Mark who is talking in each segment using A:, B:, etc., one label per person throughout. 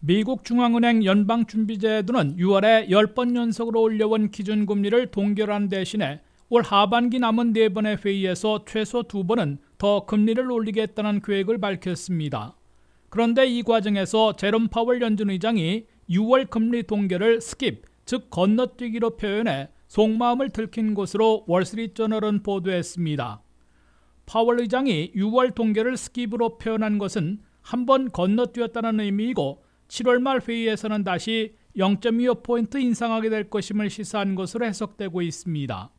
A: 미국 중앙은행 연방준비제도는 6월에 10번 연속으로 올려온 기준금리를 동결한 대신에 올 하반기 남은 4번의 회의에서 최소 2번은 더 금리를 올리겠다는 계획을 밝혔습니다. 그런데 이 과정에서 제롬 파월 연준 의장이 6월 금리 동결을 스킵, 즉 건너뛰기로 표현해 속마음을 들킨 것으로 월스트리트저널은 보도했습니다. 파월 의장이 6월 동결을 스킵으로 표현한 것은 한 번 건너뛰었다는 의미이고 7월 말 회의에서는 다시 0.25포인트 인상하게 될 것임을 시사한 것으로 해석되고 있습니다.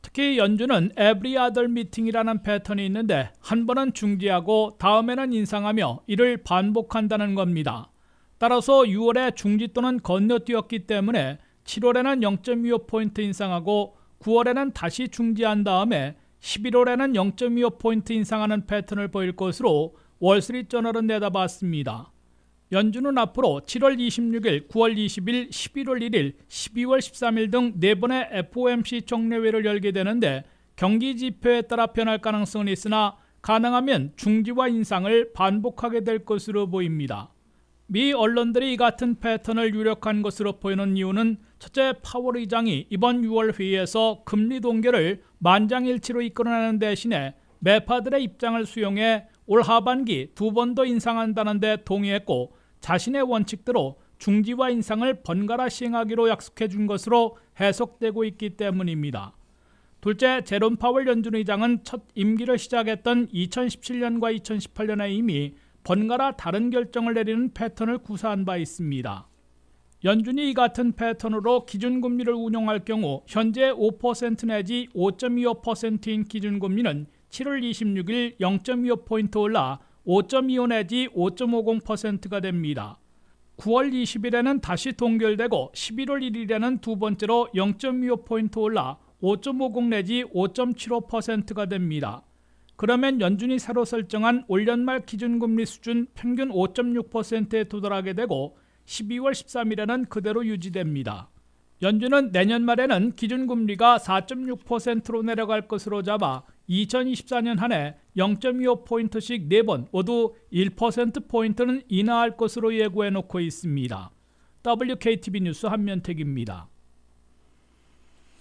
A: 특히 연준은 every other meeting이라는 패턴이 있는데 한 번은 중지하고 다음에는 인상하며 이를 반복한다는 겁니다. 따라서 6월에 중지 또는 건너뛰었기 때문에 7월에는 0.25포인트 인상하고 9월에는 다시 중지한 다음에 11월에는 0.25포인트 인상하는 패턴을 보일 것으로 월스트리트저널은 내다봤습니다. 연준은 앞으로 7월 26일, 9월 20일, 11월 1일, 12월 13일 등 4번의 FOMC 정례회를 열게 되는데 경기 지표에 따라 변할 가능성은 있으나 가능하면 중지와 인상을 반복하게 될 것으로 보입니다. 미 언론들이 이 같은 패턴을 유력한 것으로 보이는 이유는 첫째 파월 의장이 이번 6월 회의에서 금리 동결을 만장일치로 이끌어내는 대신에 매파들의 입장을 수용해 올 하반기 두 번 더 인상한다는 데 동의했고 자신의 원칙대로 중지와 인상을 번갈아 시행하기로 약속해 준 것으로 해석되고 있기 때문입니다. 둘째, 제롬 파월 연준 의장은 첫 임기를 시작했던 2017년과 2018년에 이미 번갈아 다른 결정을 내리는 패턴을 구사한 바 있습니다. 연준이 이 같은 패턴으로 기준금리를 운용할 경우 현재 5% 내지 5.25%인 기준금리는 7월 26일 0.25포인트 올라 5.25 내지 5.50%가 됩니다. 9월 20일에는 다시 동결되고 11월 1일에는 두 번째로 0.25포인트 올라 5.50 내지 5.75%가 됩니다. 그러면 연준이 새로 설정한 올 연말 기준금리 수준 평균 5.6%에 도달하게 되고 12월 13일에는 그대로 유지됩니다. 연준은 내년 말에는 기준금리가 4.6%로 내려갈 것으로 잡아 2024년 한 해 0.25포인트씩 4번 모두 1%포인트는 인하할 것으로 예고해 놓고 있습니다. WKTV 뉴스 한면택입니다.